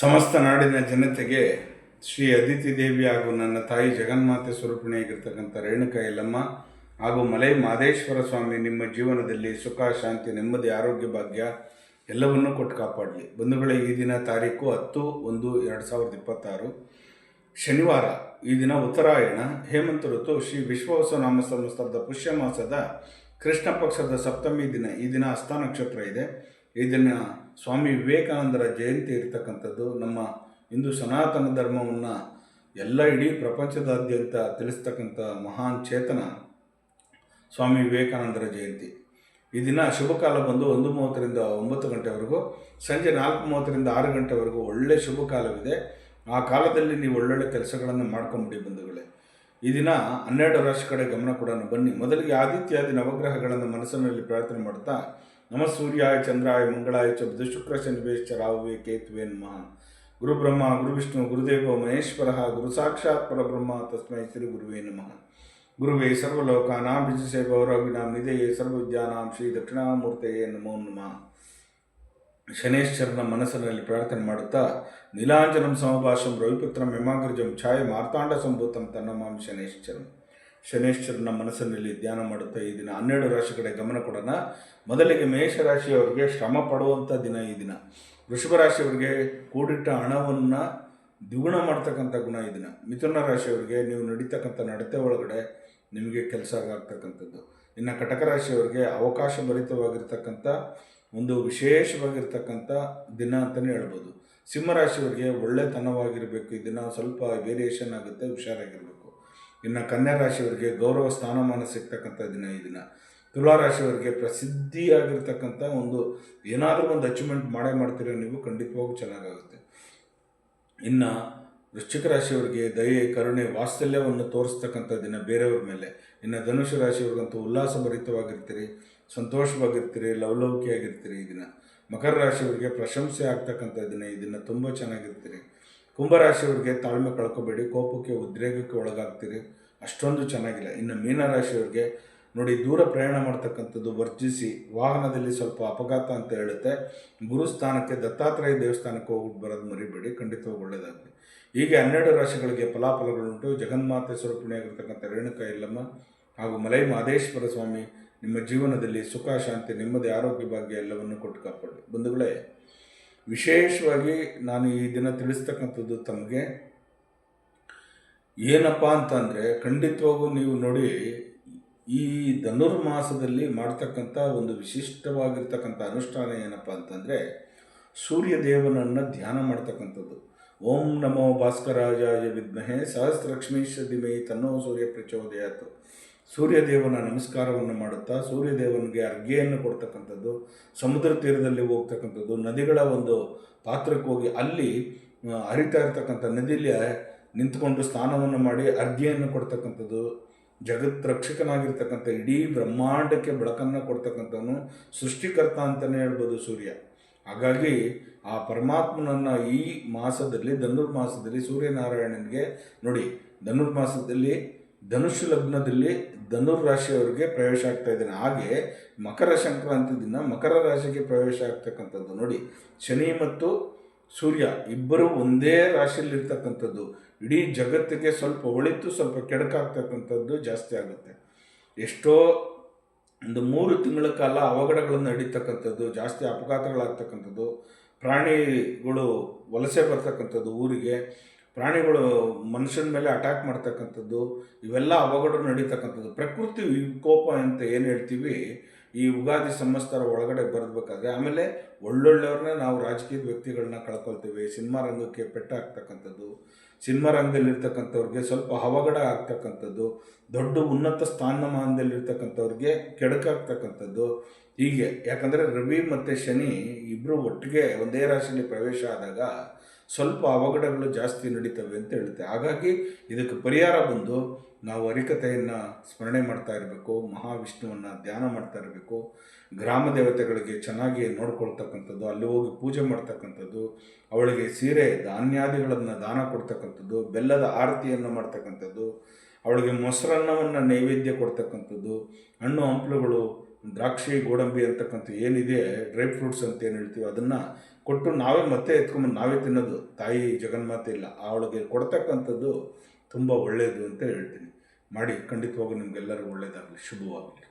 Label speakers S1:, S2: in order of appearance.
S1: ಸಮಸ್ತ ನಾಡಿನ ಜನತೆಗೆ ಶ್ರೀ ಅದಿತಿ ದೇವಿ ಹಾಗೂ ನನ್ನ ತಾಯಿ ಜಗನ್ಮಾತೆ ಸ್ವರೂಪಿಣಿಯಾಗಿರ್ತಕ್ಕಂಥ ರೇಣುಕಾ ಯಲ್ಲಮ್ಮ ಹಾಗೂ ಮಲೈ ಮಾದೇಶ್ವರ ಸ್ವಾಮಿ ನಿಮ್ಮ ಜೀವನದಲ್ಲಿ ಸುಖ, ಶಾಂತಿ, ನೆಮ್ಮದಿ, ಆರೋಗ್ಯ, ಭಾಗ್ಯ ಎಲ್ಲವನ್ನೂ ಕೊಟ್ಟು ಕಾಪಾಡಲಿ. ಬಂಧುಗಳೇ, ಈ ದಿನ ತಾರೀಕು ಹತ್ತು ಒಂದು ಎರಡು ಸಾವಿರದ ಇಪ್ಪತ್ತಾರು. ಶನಿವಾರ, ಈ ದಿನ ಉತ್ತರಾಯಣ. ಹೇಮಂತ ಋತು, ಶ್ರೀ ವಿಶ್ವವಸ ನಾಮ ಸಂವತ್ಸರದ ಪುಷ್ಯ ಮಾಸದ ಕೃಷ್ಣ ಪಕ್ಷದ ಸಪ್ತಮಿ ದಿನ. ಈ ದಿನ ಹಸ್ತ ನಕ್ಷತ್ರ ಇದೆ. ಈ ದಿನ ಸ್ವಾಮಿ ವಿವೇಕಾನಂದರ ಜಯಂತಿ ಇರತಕ್ಕಂಥದ್ದು ನಮ್ಮ ಹಿಂದೂ ಸನಾತನ ಧರ್ಮವನ್ನು ಎಲ್ಲ ಇಡೀ ಪ್ರಪಂಚದಾದ್ಯಂತ ತಿಳಿಸ್ತಕ್ಕಂಥ ಮಹಾನ್ ಚೇತನ ಸ್ವಾಮಿ ವಿವೇಕಾನಂದರ ಜಯಂತಿ. ಈ ದಿನ ಶುಭ ಕಾಲ ಬಂದು ಒಂದು ಮೂವತ್ತರಿಂದ ಒಂಬತ್ತು ಗಂಟೆವರೆಗೂ, ಸಂಜೆ ನಾಲ್ಕು ಮೂವತ್ತರಿಂದ ಆರು ಗಂಟೆವರೆಗೂ ಒಳ್ಳೆ ಶುಭ ಕಾಲವಿದೆ. ಆ ಕಾಲದಲ್ಲಿ ನೀವು ಒಳ್ಳೊಳ್ಳೆ ಕೆಲಸಗಳನ್ನು ಮಾಡ್ಕೊಂಬಿಡಿ ಬಂಧುಗಳೇ. ಈ ದಿನ ಹನ್ನೆರಡು ರಾಶಿ ಕಡೆ ಗಮನ ಕೊಡೋಣ. ಬನ್ನಿ, ಮೊದಲಿಗೆ ಆದಿತ್ಯಾದಿ ನವಗ್ರಹಗಳನ್ನು ಮನಸ್ಸಿನಲ್ಲಿ ಪ್ರಾರ್ಥನೆ ಮಾಡ್ತಾ ನಮ ಸೂರ್ಯಾಯ ಚಂದ್ರಾಯ ಮಂಗಳಾಯ ಚ ಬುಧ ಶುಕ್ರ ಶನಿವೇಶ್ಚ ರಾಹುವೆ ಕೇತುವೆ ನಮಃ. ಗುರು ಬ್ರಹ್ಮ ಗುರು ವಿಷ್ಣು ಗುರುದೇವ, ಮಹೇಶ್ವರ, ಗುರು ಸಾಕ್ಷಾತ್ ಪರಬ್ರಹ್ಮ ತಸ್ಮೈ ಶ್ರೀ ಗುರುವೇ ನಮಃ. ಗುರುವೇ ಸರ್ವಲೋಕಾನಾಂ ವಿಜಿಸೆ ಗೌರವಿಣಾಂ ನಿಧೆಯೇ ಸರ್ವವಿದ್ಯಾನಾಂ ಶ್ರೀ ದಕ್ಷಿಣಾಮೂರ್ತೆಯೇ ನಮೋ ನಮಃ. ಶನೇಶ್ವರನ ಮನಸ್ಸಿನಲ್ಲಿ ಪ್ರಾರ್ಥನೆ ಮಾಡುತ್ತಾ, ನೀಲಾಂಜನಂ ಸಮಭಾಷಂ ರವಿಪುತ್ರಂ ಯಮಾಗ್ರಜಂ ಛಾಯೆ ಮಾರ್ತಾಂಡ ಸಂಭೂತಂ ತನ್ನಮಾಂ ಶನೇಶ್ವರಂ ಶನೇಶ್ವರನ ಮನಸ್ಸಿನಲ್ಲಿ ಧ್ಯಾನ ಮಾಡುತ್ತಾ ಈ ದಿನ ಹನ್ನೆರಡು ರಾಶಿ ಕಡೆ ಗಮನ ಕೊಡೋಣ. ಮೊದಲಿಗೆ ಮೇಷರಾಶಿಯವರಿಗೆ ಶ್ರಮ ಪಡುವಂಥ ದಿನ ಈ ದಿನ. ವೃಷಭ ರಾಶಿಯವರಿಗೆ ಕೂಡಿಟ್ಟ ಹಣವನ್ನು ದ್ವಿಗುಣ ಮಾಡ್ತಕ್ಕಂಥ ಗುಣ ಈ ದಿನ. ಮಿಥುನ ರಾಶಿಯವರಿಗೆ ನೀವು ನಡೀತಕ್ಕಂಥ ನಡತೆ ಒಳಗಡೆ ನಿಮಗೆ ಕೆಲಸ ಆಗ್ತಕ್ಕಂಥದ್ದು. ಇನ್ನು ಕಟಕ ರಾಶಿಯವರಿಗೆ ಅವಕಾಶ ಭರಿತವಾಗಿರ್ತಕ್ಕಂಥ ಒಂದು ವಿಶೇಷವಾಗಿರ್ತಕ್ಕಂಥ ದಿನ ಅಂತಲೇ ಹೇಳ್ಬೋದು. ಸಿಂಹರಾಶಿಯವರಿಗೆ ಒಳ್ಳೆತನವಾಗಿರಬೇಕು. ಈ ದಿನ ಸ್ವಲ್ಪ ವೇರಿಯೇಷನ್ ಆಗುತ್ತೆ, ಹುಷಾರಾಗಿರಬೇಕು. ಇನ್ನು ಕನ್ಯಾ ರಾಶಿಯವರಿಗೆ ಗೌರವ ಸ್ಥಾನಮಾನ ಸಿಗ್ತಕ್ಕಂಥ ದಿನ ಈ ದಿನ. ತುಲಾ ರಾಶಿಯವರಿಗೆ ಪ್ರಸಿದ್ಧಿಯಾಗಿರ್ತಕ್ಕಂಥ ಒಂದು ಏನಾದರೂ ಒಂದು ಅಚೀವ್ಮೆಂಟ್ ಮಾಡೇ ಮಾಡ್ತೀರೋ ನೀವು ಖಂಡಿತವಾಗೂ ಚೆನ್ನಾಗಾಗುತ್ತೆ. ಇನ್ನು ವೃಶ್ಚಿಕ ರಾಶಿಯವರಿಗೆ ದಯೆ, ಕರುಣೆ, ವಾತ್ಸಲ್ಯವನ್ನು ತೋರಿಸ್ತಕ್ಕಂಥ ದಿನ ಬೇರೆಯವ್ರ ಮೇಲೆ. ಇನ್ನು ಧನುಷ್ಯ ರಾಶಿಯವ್ರಿಗಂತೂ ಉಲ್ಲಾಸಭರಿತವಾಗಿರ್ತೀರಿ, ಸಂತೋಷವಾಗಿರ್ತೀರಿ, ಲವಲವಿಕೆಯಾಗಿರ್ತೀರಿ ಈ ದಿನ. ಮಕರ ರಾಶಿಯವರಿಗೆ ಪ್ರಶಂಸೆ ಆಗ್ತಕ್ಕಂಥ ದಿನ ಈ ದಿನ ತುಂಬ ಚೆನ್ನಾಗಿರ್ತೀರಿ. ಕುಂಭರಾಶಿಯವರಿಗೆ ತಾಳ್ಮೆ ಕಳ್ಕೊಬೇಡಿ, ಕೋಪಕ್ಕೆ ಉದ್ರೇಕಕ್ಕೆ ಒಳಗಾಗ್ತೀರಿ. ಅಷ್ಟೊಂದು ಚೆನ್ನಾಗಿಲ್ಲ. ಇನ್ನು ಮೀನರಾಶಿಯವ್ರಿಗೆ ನೋಡಿ, ದೂರ ಪ್ರಯಾಣ ಮಾಡ್ತಕ್ಕಂಥದ್ದು ವರ್ಜಿಸಿ, ವಾಹನದಲ್ಲಿ ಸ್ವಲ್ಪ ಅಪಘಾತ ಅಂತ ಹೇಳುತ್ತೆ. ಗುರುಸ್ಥಾನಕ್ಕೆ ದತ್ತಾತ್ರೇಯ ದೇವಸ್ಥಾನಕ್ಕೆ ಹೋಗ್ಬಿಟ್ಟು ಬರೋದು ಮರಿಬೇಡಿ ಖಂಡಿತವಾಗಿ ಒಳ್ಳೆಯದಾಗಲಿ ಹೀಗೆ ಹನ್ನೆರಡು ರಾಶಿಗಳಿಗೆ ಫಲಾಫಲಗಳುಂಟು. ಜಗನ್ಮಾತೆ ಸ್ವರೂಪಿಣಿಯಾಗಿರ್ತಕ್ಕಂಥ ರೇಣುಕಾ ಇಲ್ಲಮ್ಮ ಹಾಗೂ ಮಲೈ ಮಾದೇಶ್ವರ ಸ್ವಾಮಿ ನಿಮ್ಮ ಜೀವನದಲ್ಲಿ ಸುಖ, ಶಾಂತಿ, ನೆಮ್ಮದಿ, ಆರೋಗ್ಯ ಭಾಗ್ಯ ಎಲ್ಲವನ್ನು ಕೊಟ್ಟು ಕಾಪಾಡಿ. ಬಂಧುಗಳೇ ವಿಶೇಷವಾಗಿ ನಾನು ಈ ದಿನ ತಿಳಿಸ್ತಕ್ಕಂಥದ್ದು ತಮಗೆ ಏನಪ್ಪ ಅಂತಂದರೆ, ಖಂಡಿತವಾಗೂ ನೀವು ನೋಡಿ, ಈ ಧನುರ್ಮಾಸದಲ್ಲಿ ಮಾಡ್ತಕ್ಕಂಥ ಒಂದು ವಿಶಿಷ್ಟವಾಗಿರ್ತಕ್ಕಂಥ ಅನುಷ್ಠಾನ ಏನಪ್ಪ ಅಂತಂದರೆ ಸೂರ್ಯ ದೇವನನ್ನು ಧ್ಯಾನ ಮಾಡ್ತಕ್ಕಂಥದ್ದು. ಓಂ ನಮೋ ಭಾಸ್ಕರಾಜಾಯ ವಿದ್ಮಹೆ ಸಹಸ್ರಲಕ್ಷ್ಮೀಶ ಧಿಮೇ ತನ್ನೋ ಸೂರ್ಯ ಪ್ರಚೋದಯಾತು ಸೂರ್ಯದೇವನ ನಮಸ್ಕಾರವನ್ನು ಮಾಡುತ್ತಾ ಸೂರ್ಯದೇವನಿಗೆ ಅರ್ಘ್ಯೆಯನ್ನು ಕೊಡ್ತಕ್ಕಂಥದ್ದು, ಸಮುದ್ರ ತೀರದಲ್ಲಿ ಹೋಗ್ತಕ್ಕಂಥದ್ದು, ನದಿಗಳ ಒಂದು ಪಾತ್ರಕ್ಕೆ ಹೋಗಿ ಅಲ್ಲಿ ಹರಿತಾ ಇರ್ತಕ್ಕಂಥ ನದಿಯಲ್ಲಿ ನಿಂತ್ಕೊಂಡು ಸ್ನಾನವನ್ನು ಮಾಡಿ ಅರ್ಘ್ಯೆಯನ್ನು ಕೊಡ್ತಕ್ಕಂಥದ್ದು. ಜಗತ್ ರಕ್ಷಕನಾಗಿರ್ತಕ್ಕಂಥ ಇಡೀ ಬ್ರಹ್ಮಾಂಡಕ್ಕೆ ಬೆಳಕನ್ನು ಕೊಡ್ತಕ್ಕಂಥವನು ಸೃಷ್ಟಿಕರ್ತ ಅಂತಲೇ ಹೇಳ್ಬೋದು ಸೂರ್ಯ. ಹಾಗಾಗಿ ಆ ಪರಮಾತ್ಮನನ್ನು ಈ ಮಾಸದಲ್ಲಿ, ಧನುರ್ಮಾಸದಲ್ಲಿ ಸೂರ್ಯನಾರಾಯಣನಿಗೆ ನೋಡಿ, ಧನುರ್ಮಾಸದಲ್ಲಿ ಧನುಷ್ ಲಗ್ನದಲ್ಲಿ ಧನುರ್ ರಾಶಿಯವರಿಗೆ ಪ್ರವೇಶ ಆಗ್ತಾ ಇದ್ದಾನೆ. ಹಾಗೆ ಮಕರ ಸಂಕ್ರಾಂತಿ ದಿನ ಮಕರ ರಾಶಿಗೆ ಪ್ರವೇಶ ಆಗ್ತಕ್ಕಂಥದ್ದು. ನೋಡಿ, ಶನಿ ಮತ್ತು ಸೂರ್ಯ ಇಬ್ಬರು ಒಂದೇ ರಾಶಿಯಲ್ಲಿರ್ತಕ್ಕಂಥದ್ದು. ಇಡೀ ಜಗತ್ತಿಗೆ ಸ್ವಲ್ಪ ಒಳಿತು ಸ್ವಲ್ಪ ಕೆಡಕಾಗ್ತಕ್ಕಂಥದ್ದು ಜಾಸ್ತಿ ಆಗುತ್ತೆ. ಎಷ್ಟೋ ಒಂದು ಮೂರು ತಿಂಗಳ ಕಾಲ ಅವಘಡಗಳನ್ನು ನಡೀತಕ್ಕಂಥದ್ದು, ಜಾಸ್ತಿ ಅಪಘಾತಗಳಾಗ್ತಕ್ಕಂಥದ್ದು. ಪ್ರಾಣಿಗಳು ವಲಸೆ ಬರ್ತಕ್ಕಂಥದ್ದು ಊರಿಗೆ. ಪ್ರಾಣಿಗಳು ಮನುಷ್ಯನ ಮೇಲೆ ಅಟ್ಯಾಕ್ ಮಾಡ್ತಕ್ಕಂಥದ್ದು, ಇವೆಲ್ಲ ಅವಘಡ ನಡೀತಕ್ಕಂಥದ್ದು. ಪ್ರಕೃತಿ ವಿಕೋಪ ಅಂತ ಏನು ಹೇಳ್ತೀವಿ, ಈ ಉಗಾದಿ ಸಂವತ್ಸರ ಒಳಗಡೆ ಬರಬೇಕಾದ್ರೆ ಆಮೇಲೆ ಒಳ್ಳೊಳ್ಳೆಯವ್ರನ್ನ ನಾವು ರಾಜಕೀಯ ವ್ಯಕ್ತಿಗಳನ್ನ ಕಳ್ಕೊಳ್ತೀವಿ. ಸಿನಿಮಾ ರಂಗಕ್ಕೆ ಪೆಟ್ಟಾಗ್ತಕ್ಕಂಥದ್ದು ಸಿನಿಮಾ ರಂಗದಲ್ಲಿರ್ತಕ್ಕಂಥವ್ರಿಗೆ ಸ್ವಲ್ಪ ಅವಘಡ ಆಗ್ತಕ್ಕಂಥದ್ದು, ದೊಡ್ಡ ಉನ್ನತ ಸ್ಥಾನಮಾನದಲ್ಲಿರ್ತಕ್ಕಂಥವ್ರಿಗೆ ಕೆಡಕಾಗ್ತಕ್ಕಂಥದ್ದು. ಹೀಗೆ ಯಾಕಂದರೆ ರವಿ ಮತ್ತು ಶನಿ ಇಬ್ಬರು ಒಟ್ಟಿಗೆ ಒಂದೇ ರಾಶಿಯಲ್ಲಿ ಪ್ರವೇಶ ಆದಾಗ ಸ್ವಲ್ಪ ಅವಘಡಗಳು ಜಾಸ್ತಿ ನಡೀತವೆ ಅಂತ ಹೇಳುತ್ತೆ ಹಾಗಾಗಿ ಇದಕ್ಕೆ ಪರಿಹಾರ ಬಂದು ನಾವು ಹರಿಕತೆಯನ್ನು ಸ್ಮರಣೆ ಮಾಡ್ತಾ ಇರಬೇಕು, ಮಹಾವಿಷ್ಣುವನ್ನು ಧ್ಯಾನ ಮಾಡ್ತಾ ಇರಬೇಕು, ಗ್ರಾಮ ದೇವತೆಗಳಿಗೆ ಚೆನ್ನಾಗಿ ನೋಡ್ಕೊಳ್ತಕ್ಕಂಥದ್ದು, ಅಲ್ಲಿ ಹೋಗಿ ಪೂಜೆ ಮಾಡ್ತಕ್ಕಂಥದ್ದು, ಅವಳಿಗೆ ಸೀರೆ, ಧಾನ್ಯಾದಿಗಳನ್ನು ದಾನ ಕೊಡ್ತಕ್ಕಂಥದ್ದು, ಬೆಲ್ಲದ ಆರತಿಯನ್ನು ಮಾಡ್ತಕ್ಕಂಥದ್ದು, ಅವಳಿಗೆ ಮೊಸರನ್ನವನ್ನು ನೈವೇದ್ಯ ಕೊಡ್ತಕ್ಕಂಥದ್ದು, ಹಣ್ಣು ಹಂಪಲುಗಳು ದ್ರಾಕ್ಷಿ, ಗೋಡಂಬಿ ಅಂತಕ್ಕಂಥ ಏನಿದೆ, ಡ್ರೈ ಫ್ರೂಟ್ಸ್ ಅಂತ ಏನು ಹೇಳ್ತೀವಿ ಅದನ್ನು ಕೊಟ್ಟು ನಾವೇ ಮತ್ತೆ ಎತ್ಕೊಂಬಂದು ನಾವೇ ತಿನ್ನೋದು. ತಾಯಿ ಜಗನ್ಮಾತೆ ಇಲ್ಲ. ಅವಳಿಗೆ ಕೊಡ್ತಕ್ಕಂಥದ್ದು ತುಂಬ ಒಳ್ಳೆಯದು ಅಂತ ಹೇಳ್ತೀನಿ. ಮಾಡಿ ಖಂಡಿತವಾಗೂ ನಿಮಗೆಲ್ಲರಿಗೂ ಒಳ್ಳೆಯದಾಗಲಿ ಶುಭವಾಗಲಿ.